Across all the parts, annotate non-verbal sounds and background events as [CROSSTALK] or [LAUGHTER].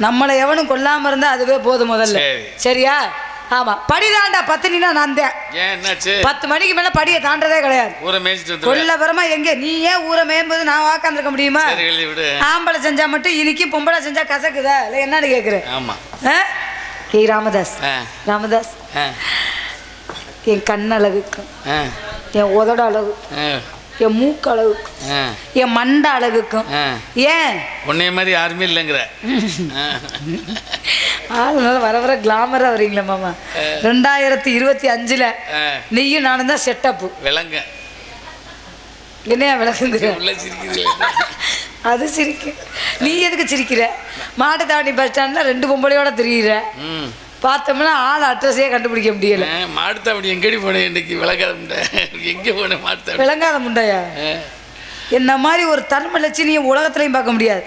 நம்மளை எவனும் கொல்லாம இருந்தா அதுவே போதும் முதல்ல. சரி. சரியா? ஆமா. படி தாண்டா பத்தினா நான் தான் பத்து மணிக்கு மேல படியை தாண்டதே கிடையாது. கொல்லபுரமா எங்க? நீ ஏன் ஊரை மேயும்போது நான் வாக்காந்துருக்க முடியுமா? ஆம்பளை செஞ்சா மட்டும் இனிக்கு பொம்பளை செஞ்சா கசக்குதா? இல்லை என்னன்னு கேட்குறேன். ஆமா. ஏய் ராமதாஸ். ராமதாஸ். என் கண் அழகுக்கும் என் உதட அழகு. என் மூக்கு அழகுக்கும் என் மண்ட அழகுக்கும். ஏன்? உன்னைய மாதிரி யாருமே இல்லைங்கிற. ஆளுனால வர வர கிளாமராக வரீங்களா மாமா. ரெண்டாயிரத்தி இருபத்தி அஞ்சில் நீயும் நானும் தான் செட்டப்பு விலங்க. என்னையா சிரிக்குது அது சிரிக்க. நீ எதுக்கு சிரிக்கிற? மாட்டுத்தாவணி பஸ் ஸ்டாண்டில் ரெண்டு பொம்பளையோட தெரியுற. ம். பார்த்தோம்னா ஆள் அட்ரஸே கண்டுபிடிக்க முடியல. மாடுத்தாவடி எங்கடி போனேன் இன்னைக்கு? விளக்காத முண்டை. எங்கே போனேன் மாடுத்தாவடி விளங்காத முண்டையா? என்ன மாதிரி ஒரு தன்மை லட்சணியம் உலகத்துலையும் பார்க்க முடியாது.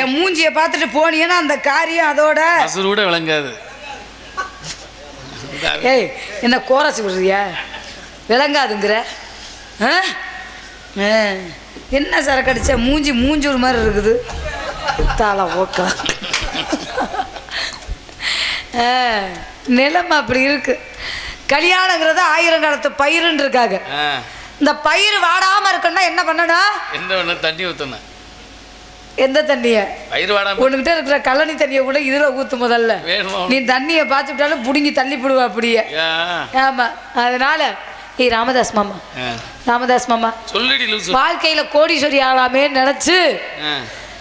என் மூஞ்சியை பார்த்துட்டு போனீங்கன்னா அந்த காரியம் அதோட கூட விளங்காது. [LAUGHS] ஏய் என்ன கோரஸ் விடுறியா? விளங்காதுங்கிற? ஆ? என்ன சரக்கு அடிச்ச? மூஞ்சி மூஞ்சூர் மாதிரி இருக்குது. தாள ஓக்கா நிலைமை அப்படி இருக்கு. கல்யாணங்கிறது ஆயிரம் காலத்து பயிருன்னு இருக்காங்க. இந்த பயிர் வாடாம இருக்குன்னா என்ன பண்ணணும் எந்த ஒன்று தண்ணி ஊற்றணும் எந்த தண்ணிய? பயிர் வாடாம உன்கிட்ட இருக்கிற கழனி தண்ணியை கூட இதுல ஊத்து முதல்ல. நீ தண்ணியை பார்த்துட்டாலும் புடுங்கி தள்ளி போடுவ அப்படியே. ஆமா. அதனால ஏய் ராமதாஸ் மாமா. ராமதாஸ் மாமா. சொல்லுடி வாழ்க்கையில கோடீஸ்வரி ஆகலாமே நினைச்சு ஆ,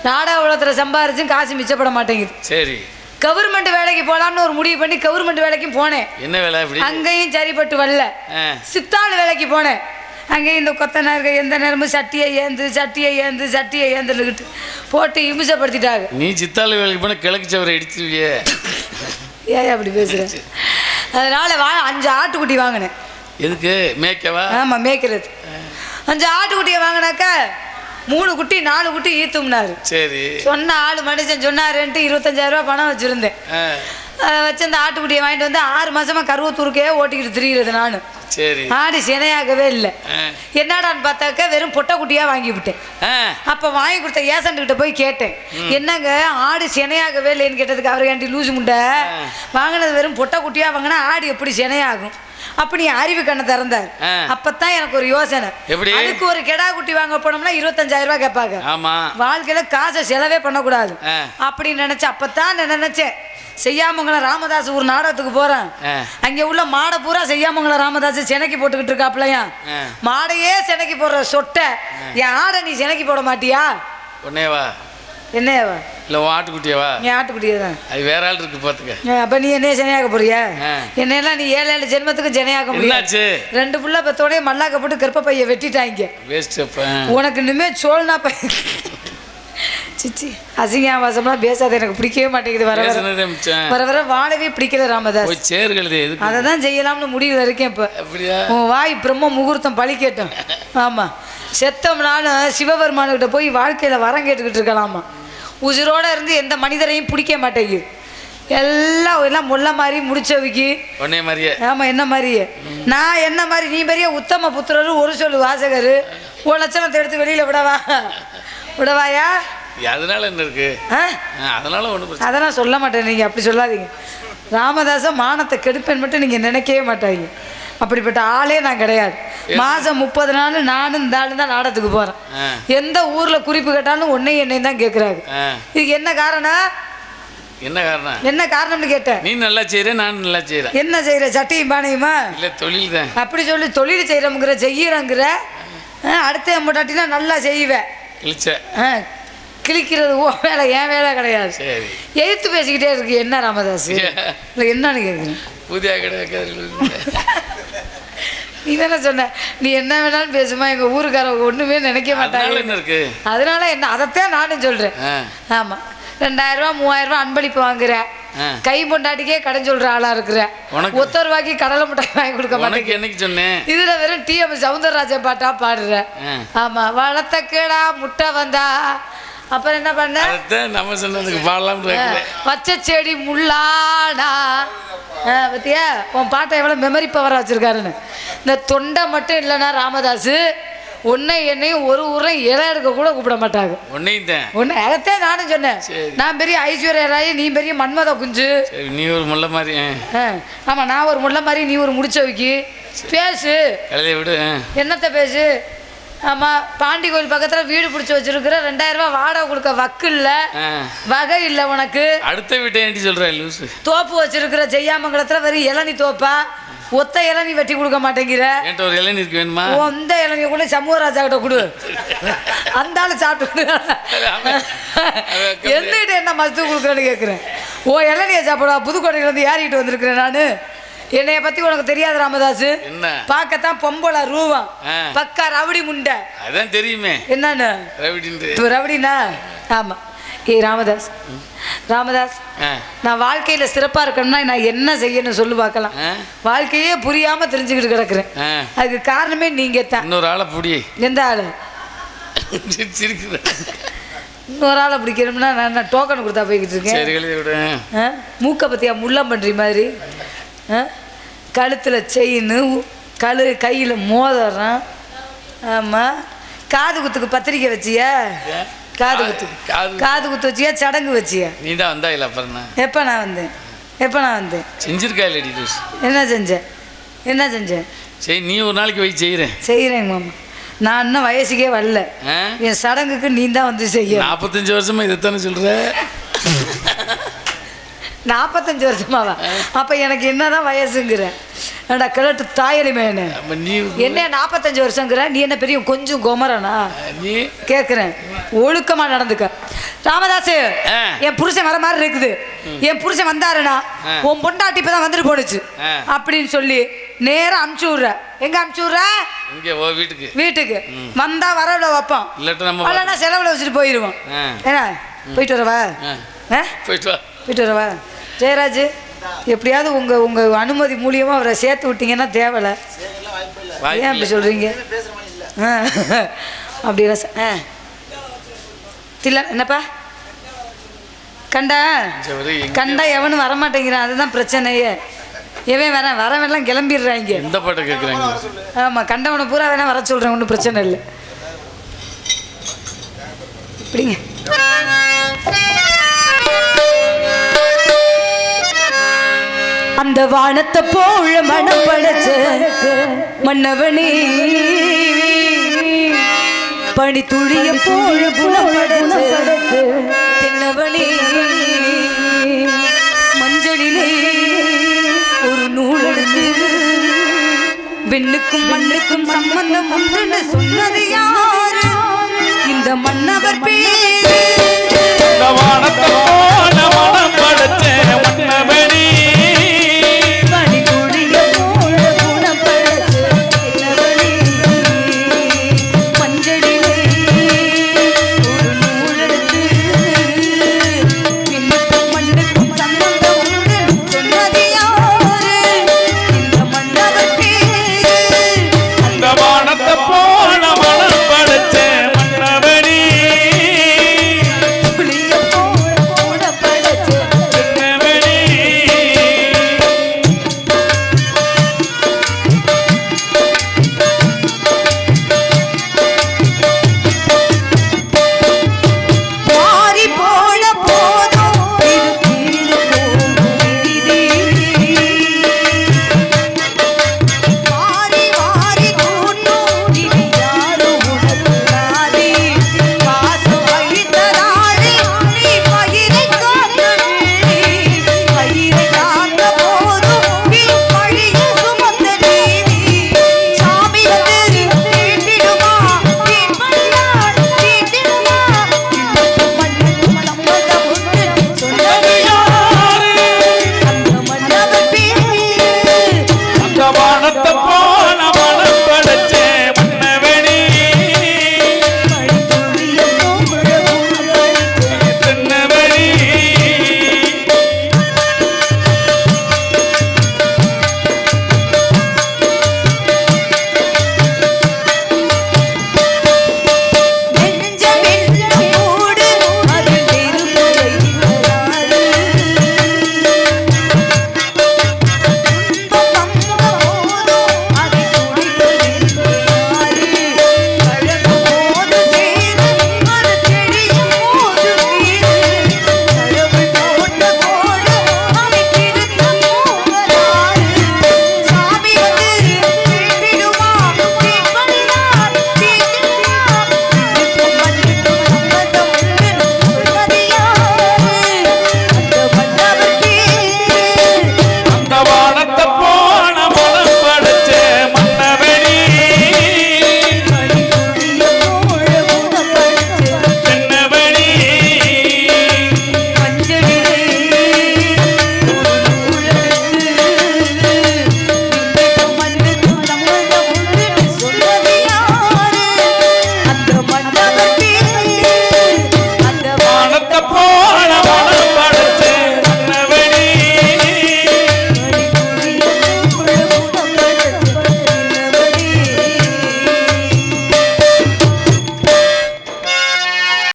நாடக உலகத்துல சம்பாரிச்சும் காசு மிச்சப்பட மாட்டேங்குது. சரி. கவர்மெண்ட் வேலைக்கு போலாம்னு ஒரு முடிவு பண்ணி கவர்மெண்ட் வேலைக்கும் போனேன். என்ன வேலை அங்கேயும் சரிப்பட்டு வரல. சித்தாள் வேலைக்கு போனேன். அங்கேயும் இந்த கொத்தனாருக்கு எந்த நேரமும் சட்டியை ஏந்து சட்டியை ஏந்து சட்டியை ஏந்துக்கிட்டு போட்டு இமிசப்படுத்திட்டாங்க நீ சித்தாள் வேலைக்கு போனால் கிழக்கு சவரை அடிச்சிருவியே ஏன் அப்படி பேசுற? அதனால வா அஞ்சு ஆட்டுக்குட்டி வாங்கினேன். எதுக்கு? மேய்க்கவா? ஆமாம் மேய்க்கிறது. அஞ்சு ஆட்டுக்குட்டியை வாங்கினாக்கா மூணு குட்டி நாலு குட்டி ஈத்தும்னாரு. சரி. சொன்ன ஆள் மனுஷன் சொன்னாருன்ட்டு இருபத்தஞ்சாயிரம் ரூபாய் பணம் வச்சுருந்தேன். வச்சு அந்த ஆட்டுக்குட்டியை வாங்கிட்டு வந்து ஆறு மாசமா கருவத்தூருக்கே ஓட்டிக்கிட்டு திரிகிறது நான். சரி. ஆடு சினையாகவே இல்லை. என்னடான்னு பார்த்தாக்க வெறும் பொட்டைக்குட்டியாக வாங்கி விட்டேன். அப்போ வாங்கி கொடுத்த ஏசன்ட்டுக்கிட்ட போய் கேட்டேன். என்னங்க ஆடு சினையாகவே இல்லைன்னு கேட்டதுக்கு அவர் ஏன்டி லூசு முண்டை? வாங்கினது வெறும் பொட்டை குட்டியாக வாங்கினா ஆடு எப்படி சினையாகும்? அப்படி அறிவு கண்ணை திறந்தார். அப்பதான் எனக்கு ஒரு யோசனை. எப்படி? அதுக்கு ஒரு கெடா குட்டி வாங்க போனோம்னா இருபத்தஞ்சாயிரம் ரூபாய் கேட்பாங்க. ஆமா. வாழ்க்கையில காசை செலவே பண்ணக்கூடாது. அப்படின்னு நினைச்சேன் அப்பதான் நான் நினைச்சேன். செய்யாமங்கலம் ராமதாஸ் ஒரு நாடகத்துக்கு போறேன். அங்க உள்ள மாடை பூரா செய்யாமங்கலம் ராமதாஸ் செனைக்கு போட்டுக்கிட்டு இருக்காப்லையா. மாடையே செனைக்கு போடுற சொட்டை. என் ஆடை நீ செனைக்கு போட மாட்டியா? உன்னையவா? என்னையவா? இல்லை உன் ஆட்டுக்குட்டியவா என் ஆட்டுக்குட்டியே தான். அது வேற ஆள் இருக்கு பார்த்துக்க அப்ப நீ என்னைய செனையாக்க போறியா? ஆ. என்னையெல்லாம் நீ ஏழு ஏழு ஜென்மத்துக்கு செனையாக்க முடியாது ரெண்டு புள்ள பத்தோடய மல்லாக்க போட்டு கர்ப்ப பைய வெட்டிட்டாங்க. வேஸ்ட் உனக்கு இனிமே சோழ்னா பை சிச்சி அசிங்க வாசம்லாம் பேசாத எனக்கு பிடிக்கவே மாட்டேங்குது வர வர. வர வர வாழவே பிடிக்கல ராமதாஸ். அதை தான் செய்யலாம்னு முடிவில் இருக்கேன் இப்போ. அப்படியா? உன் வாய் பிரம்ம முகூர்த்தம் பழிக்கட்டும் ஆமாம் செத்தம்னாலும் சிவபெருமானுக்கிட்ட போய் வாழ்க்கையில் வரம் கேட்டுக்கிட்டு இருக்கலாமா? உசுரோட இருந்து எந்த மனிதரையும் பிடிக்க மாட்டேங்குது. எல்லாம் எல்லாம் முள்ள மாதிரி முடிச்சவிக்கு. உன்னைய மாதிரியே. ஆமாம் என்ன மாதிரியே. நான் என்ன மாதிரி நீ பெரிய உத்தம புத்திரரு ஒரு சொல்லு வாசகர். ஒரு லட்சணத்தை எடுத்து வெளியில் விடவா? விடவாயா? அதனால என்ன இருக்கு? அதனால பிரச்சனை அதெல்லாம் சொல்ல மாட்டேன் நீங்கள் அப்படி சொல்லாதீங்க. ராமதாச மானத்தை கெடுப்பேன் மட்டும் நீங்கள் நினைக்கவே மாட்டாங்க. அப்படிப்பட்ட ஆளே நான் கிடையாது. மாதம் முப்பது நாள் நானும் இந்த ஆளு தான் நாடகத்துக்கு போகிறேன் எந்த ஊரில் குறிப்பு கேட்டாலும் உன்னையும் என்னையும் தான் கேட்குறாங்க ஆ. இதுக்கு என்ன காரணம்? என்ன காரணம்? என்ன காரணம்னு கேட்டேன். நீ நல்லா செய்கிற நான் நல்லா செய்கிறேன் என்ன செய்கிற சட்டியும் பானையுமா? இல்லை தொழில் தான். அப்படி சொல்லி தொழில் செய்கிறோங்கிற செய்கிறோங்கிற அடுத்த முட்டாட்டினா நல்லா செய்வேன் கிழிச்ச. கிழிக்கிறது ஓ வேலை என் வேலை கிடையாது. சரி. எதிர்த்து பேசிக்கிட்டே இருக்கு. என்ன ராமதாஸ் இல்லை என்னன்னு கேட்குறேன் புதிய கிடையாது நீ தானே சொன்ன. நீ என்ன வேணாலும் பேசுமா எங்கள் ஊருக்காரங்க ஒன்றுமே நினைக்க மாட்டாங்க. என்ன இருக்கு? அதனால என்ன அதைத்தான் நானும் சொல்கிறேன் ஆ, ஆமாம் ரெண்டாயிரம் ரூபா மூவாயிரம் ரூபா அன்பளிப்பு வாங்குற. கை பொண்டாட்டிக்கே கடன் சொல்கிற ஆளாக இருக்கிற. உனக்கு- ஒத்த ரூபாய்க்கு கடலை மிட்டாய் வாங்கி கொடுக்க என்னைக்கு சொன்னேன் இதுல வெறும் டிஎம் சவுந்தரராஜன் பாட்டா பாடுற. ஆமா. வளர்த்த கேடா முட்டை வந்தா. அப்புறம் என்ன பண்ண? நம்ம சொன்னதுக்கு இருக்கிறேன் பச்சை செடி முள்ளானா ஆ, பத்தியா? உன் பாட்டை எவ்வளோ மெமரி பவர் வச்சிருக்காருன்னு. இந்த தொண்டை மட்டும் இல்லைன்னா ராமதாஸ் உன்னை என்னையும் ஒரு ஊரையும் இலை எடுக்க கூட கூப்பிட மாட்டாங்க. உன்னையும் தான். உன்னை அதைத்தான் நானும் சொன்னேன். நான் பெரிய ஐஸ்வர்யா ராய் நீ பெரிய மன்மத குஞ்சு. நீ ஒரு முல்லை மாதிரி ஆ. ஆ, ஆமா நான் ஒரு முள்ள மாதிரி நீ ஒரு முடிச்ச வைக்கி பேசு. விடு. என்னத்த பேசு? ஆமா பாண்டி கோயில் பக்கத்துல வீடு பிடிச்சி வச்சிருக்கிற ரெண்டாயிரம் ரூபாய் வாடகை கொடுக்க வக்கு இல்ல. வகை இல்ல உனக்கு. அடுத்த வீட்டை ஏன்டி சொல்ற லூசு? தோப்பு வச்சிருக்கிற ஜெய்யாமங்கலத்துல வெறும் இளநி தோப்பா? ஒத்த இளநி வெட்டி கொடுக்க மாட்டேங்கிற. என்கிட்ட ஒரு இளநீருக்கு வேணுமா? அந்த இளநிய கூட சமூகராஜா கிட்ட கொடு. அந்த ஆளு சாப்பிட்டு. எந்திட்டு என்ன மஸ்து கொடுக்குறேன்னு கேட்குறேன் ஓ இளநிய சாப்பிடா புதுக்கோட்டையில இருந்து ஏறிட்டு வந்திருக்கிறேன் நான். என்னைய பத்தி உனக்கு தெரியாது ராமதாஸ் என்ன? பார்க்கத்தான் பொம்பளை ரூவம் ஆ. பக்கா ரவுடி முண்டை. அதான் தெரியுமே. என்னன்னு? ரவுடினா? ஆமா. ஏய் ராமதாஸ். ராமதாஸ் நான் வாழ்க்கையில சிறப்பா இருக்கணும்னா நான் என்ன செய்யணும் சொல்லு பார்க்கலாம். வாழ்க்கையே புரியாம தெரிஞ்சுக்கிட்டு கிடக்குறேன். அதுக்கு காரணமே நீங்க தான் இன்னொரு ஆளை புடி. எந்த ஆளு? இன்னொரு ஆளை பிடிக்கணும்னா நான் டோக்கன் கொடுத்தா போய்கிட்டு இருக்கேன்? மூக்கை பற்றியா முள்ளம் பண்ணுற மாதிரி? கழுத்தில் செயின் கழு கையில் மோதிரம். ஆமாம் காது குத்துக்கு பத்திரிக்கை வச்சியா? காது குத்துக்கு காது காது குத்து வச்சியா சடங்கு வச்சியா? நீ தான் வந்தா இல்லை அப்புறம்? எப்போ நான் வந்தேன்? எப்போ நான் வந்தேன்? செஞ்சிருக்கா இல்லடி என்ன செஞ்சேன்? என்ன செஞ்சேன்? சரி நீ ஒரு நாளைக்கு போய் செய்கிறேன் செய்கிறேங்க மாமா. நான் இன்னும் வயசுக்கே வரல. என் சடங்குக்கு நீ தான் வந்து செய்ய நாற்பத்தஞ்சு வருஷமா இதைத்தானே சொல்ற? நாற்பத்தஞ்சு வருஷமாவா? அப்போ எனக்கு என்னதான் வயசுங்கிற? ஏண்டா கிழட்டு தாயலி மேனு என்ன நாற்பத்தஞ்சு வருஷங்கிற? நீ என்ன பெரிய கொஞ்சம் குமரனா? நீ கேட்குறேன் ஒழுக்கமா நடந்துக்க. ராமதாஸ் ஆ. என் புருஷன் வர மாதிரி இருக்குது. என் புருஷன் வந்தாருனா. உன் பொண்டாட்டி இப்பதான் வந்துட்டு போனுச்சு. அப்படின்னு சொல்லி நேரா அமுச்சு விட்ற எங்க அமுச்சு விட்ற இங்கே ஓ வீட்டுக்கு. வீட்டுக்கு. வந்தா வரவுல வைப்போம் இல்லைன்னா செலவுல வச்சுட்டு போயிடுவோம் ஆ. என்ன போயிட்டு வரவா? போயிட்டு வா. போயிட்டு வரவா? ஜெயராஜ் எப்படியாவது உங்க உங்க அனுமதி மூலியமா அவரை சேர்த்து விட்டீங்கன்னா தேவலை. ஏன் அப்படி அப்படியா சார். ஆ. தில்ல என்னப்பா? கண்டா? கண்டா எவனும் வரமாட்டேங்கிறான். அதுதான் பிரச்சனையே. எவன் வரேன் வரவெல்லாம் கிளம்பிடுறாங்க. எந்த பாட்டை கேட்குறாங்க ஆமாம் கண்டவனை பூரா வேணா வர சொல்கிறேன் ஒன்றும் பிரச்சனை இல்லை. இப்படிங்க. அந்த வானத்தை போல மனம் படைச்ச மன்னவனே. பனி துளிய போல குணம் படைச்ச தென்னவனே. மஞ்சளிலே ஒரு நூல் எடுத்து விண்ணுக்கும் மண்ணுக்கும் சம்பந்தம் உண்டுன்னு சொன்னது யாரு? இந்த மன்னவர் பேரு. வானத்தை போல